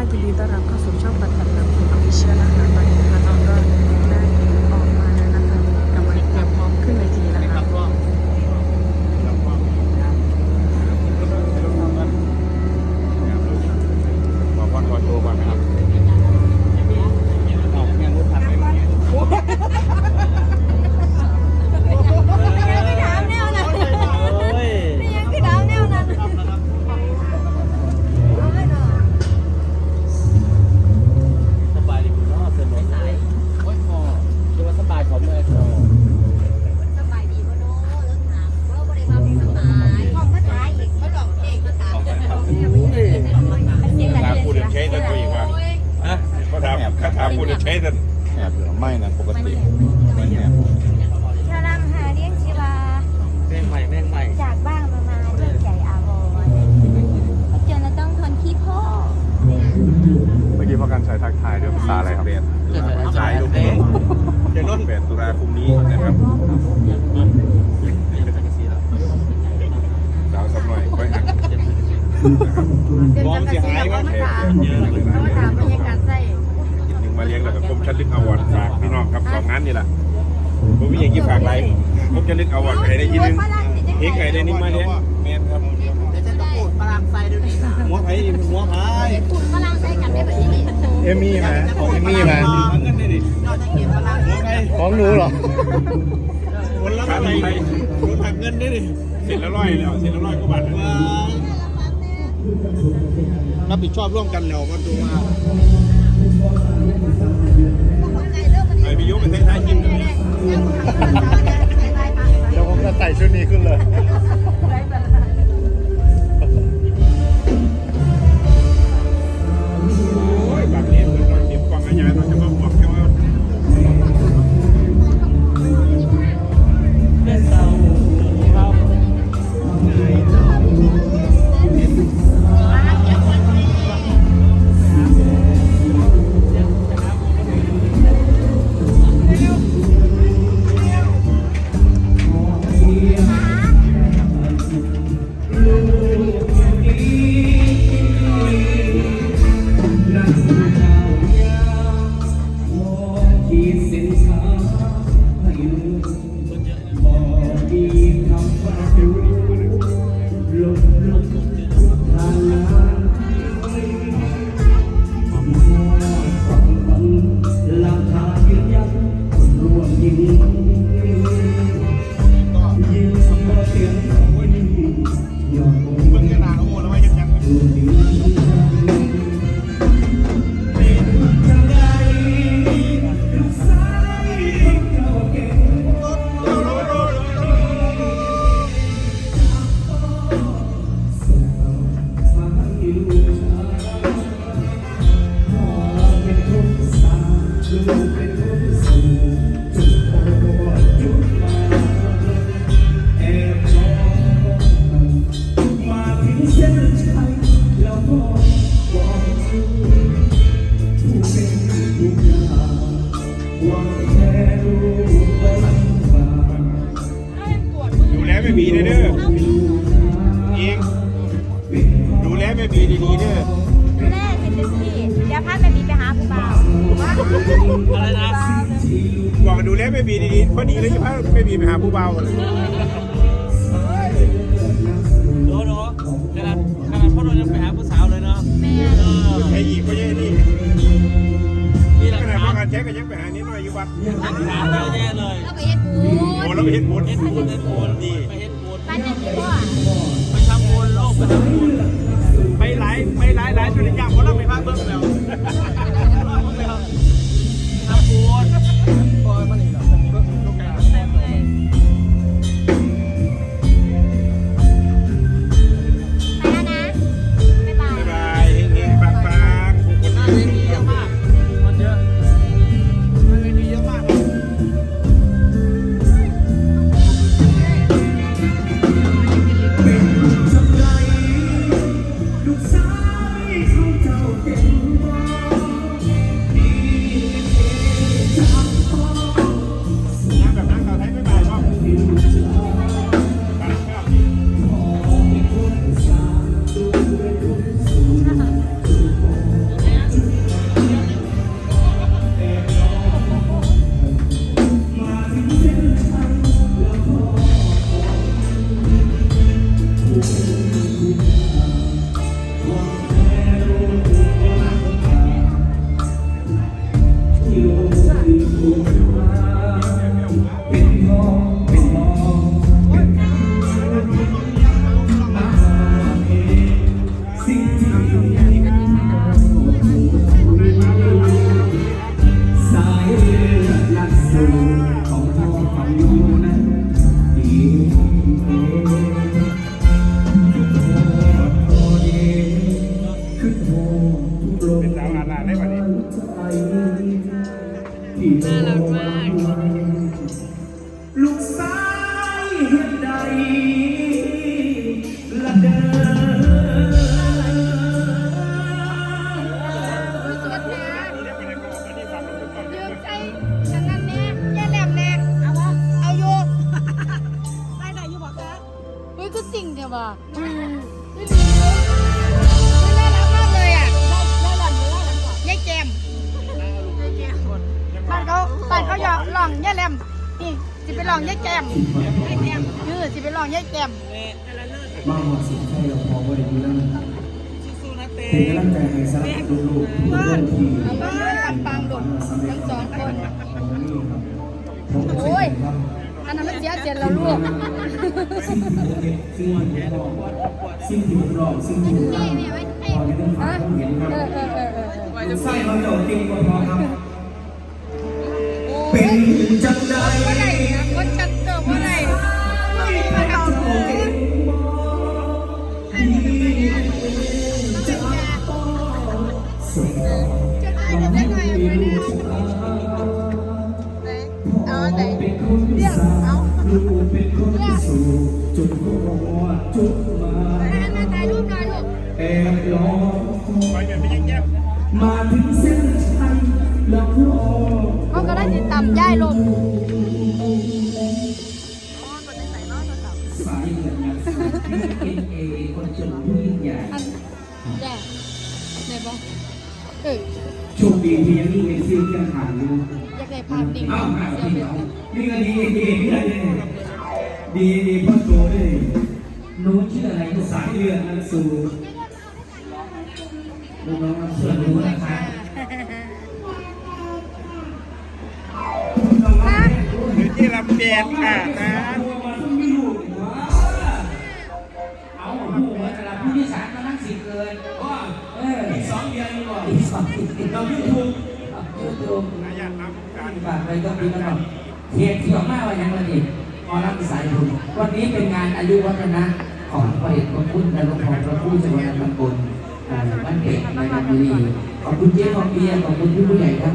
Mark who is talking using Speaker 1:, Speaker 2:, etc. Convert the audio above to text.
Speaker 1: ค่ะยินดีต้อนรับเข้าสู่ช่องปันปันลำพูนออฟฟิเชียลนะคะตอนนี้นะคะน้องก็ได้ออกมาแล้วนะคะกำลังเตรียมพร้อมขึ้นเวทีแล้วค่ะ
Speaker 2: ขอพรขอตัว์ก่อนนะครับ
Speaker 3: คาถามพูด
Speaker 4: ใช้แต่แอ
Speaker 2: บหรือไม่นะปกติไม่แอบ
Speaker 3: ชาลามหาเลี้ยงชีวา
Speaker 2: แม่งใหม่แม่งใหม่
Speaker 3: จากบ้างมามาเรื่องใหญ่อาวรจนเราต้องทนขี้พ่อ
Speaker 5: เมื่อกี้พอกันใช้ทักทายด้วยภาษาอะไรครับ
Speaker 4: แปดสายลงจะน้นแปดตุลาคมนี้นะครับสาวสักหน่อยค่อยหักนะครับ
Speaker 3: เป็นจังกะสีเราก็มาถามเขามาถามบรรยากาศใส่
Speaker 4: หนึ่งมา เลี้ยงแล้วก็คมชัดลึกอวอร์ดฝากพี่น้องครับสองงานนี่แหละผมมีอย่างที่ฝากไรผมจะลึกอวอร์ดใครได้ยินนึงเอกไก่ได้นิ่งมาเลี้ยงแมนครับ
Speaker 2: หัวไผ่หัวไผ่
Speaker 3: คุณฝรั่งใส่กันได้แบบนี้
Speaker 5: เอมี่ไหมของเอมี่ไหม
Speaker 2: เงินนี่ดิหัวไผ่
Speaker 5: ของหนูเหรอ
Speaker 2: คนละไผ่รถถังเงินนี่ดิ
Speaker 4: เสร็จแล้วร้อยแล้วเสร็จแล้วร้อยกว่าบาท
Speaker 2: ว้าวรับผิดชอบร่วมกันแล้วก็ดูว่า
Speaker 4: Gracias. เม่บีเด้อเด้อเองดูแลไม่บีดีๆเด้อ
Speaker 3: แม่เป็นเด็กที่เดี๋ยวพาแม่บีไปหาผู้บ่าว
Speaker 2: อะไรนะ
Speaker 4: บอกดูแลไม่บีดีๆพอดีเลยจะพาไม่บีไปหาผู้เบาเลย
Speaker 2: โดโดขนาดขนาดพ่อโดนยังไปหาผู้สาวเลยเนาะ
Speaker 3: แม่
Speaker 2: เออ
Speaker 4: ใช้อีกก็ยังนี่
Speaker 2: มีหลั
Speaker 4: ข
Speaker 2: ก
Speaker 4: นาด
Speaker 2: ฐา
Speaker 4: พ่อนการแช็กก็ยังไปหานิดหน่อยอยู่วัด
Speaker 2: หลักฐานเยอะแยะเลย
Speaker 3: แล้วไปเฮ็ดบุ
Speaker 4: โอ้
Speaker 3: ญ
Speaker 4: เราไปเห็นหมด
Speaker 2: เฮ็ดบุญเฮ็ดบุญดีไปเฮ็ด บุ แจ
Speaker 6: ม
Speaker 7: มา
Speaker 1: หอ
Speaker 6: ด
Speaker 1: สิน
Speaker 4: ใช่เราพอว่าอย่างนี้นั่น
Speaker 8: สู้ๆนะเต้
Speaker 4: เป็นกำลังใจให้สำหรับลูกๆทุกคนที่
Speaker 1: เอาบ้านปังปังหลงทั้งสองคน
Speaker 4: ของนี่ครับผมก็
Speaker 1: โอ้ย
Speaker 4: เช่นกันครับ
Speaker 1: อันนั้นมันเสียเจ็ดแล้วลูก
Speaker 4: สิ่งที่ผมเห็นสิ่งที่ผมบอกสิ่งที่ผมรอสิ่งที่ผมทำพอในเรื่องฟั
Speaker 1: ฮะ
Speaker 4: งผมเห็นครับ
Speaker 1: เออเออเออเออ
Speaker 4: ลูกไส้เขาเจ้าเก่งกว่าพอครับ
Speaker 1: โอ้
Speaker 4: เป็
Speaker 1: ย
Speaker 4: นจัง สุด
Speaker 1: จะได้จะได้ไงไปเนี่ย
Speaker 6: เอาไหน
Speaker 4: เป็นคนสาวลูกเป็นคนสู่จุดหัวจุดมา
Speaker 1: มาถ่ายรูปหน่อยลูก
Speaker 4: แอบรอ
Speaker 7: ไปกันไปยิงแย้ม
Speaker 4: มาถึงเส้นชัยแล้วรอ
Speaker 1: เขาก็ได้ติดตามย่ายลง
Speaker 4: สายเลือดนักสู้เป็นเอคนจนผู้ยิ่งใหญ่
Speaker 1: อันแย่ไหนบอก เออ
Speaker 4: โชคดีที่ยังมีเอซิลยังหาอยู่
Speaker 1: อยากได้ภาพดิ่ง
Speaker 4: อ้าวหา
Speaker 1: เสีย
Speaker 4: ที่
Speaker 1: เป็น
Speaker 4: เขานี่ก็ดีดีดีดีดีพ่อโตเลยหนูชื่ออะไรสายเลือดนักสู้น้องๆเชื่อรู้นะคะ
Speaker 7: หรือที่ลำเบียนค่ะนะ
Speaker 4: เดือนเรายูทูบยูทูบ
Speaker 7: นายาน้ำการ
Speaker 4: ฝากไปก็ปีละหน่อยเทียนที่ออกมาว่ายังวันนี้ขอรับสายบุญวันนี้เป็นงานอายุวัฒนะของพระเอกพระคุณและหลวงพ่อพระผู้จังหวัดลำพูนอ่าบ้านเป็ดในลำบุรีขอบคุณเจ๊ทองเบียร์ขอบคุณพี่ผู้ใหญ่ทั้ง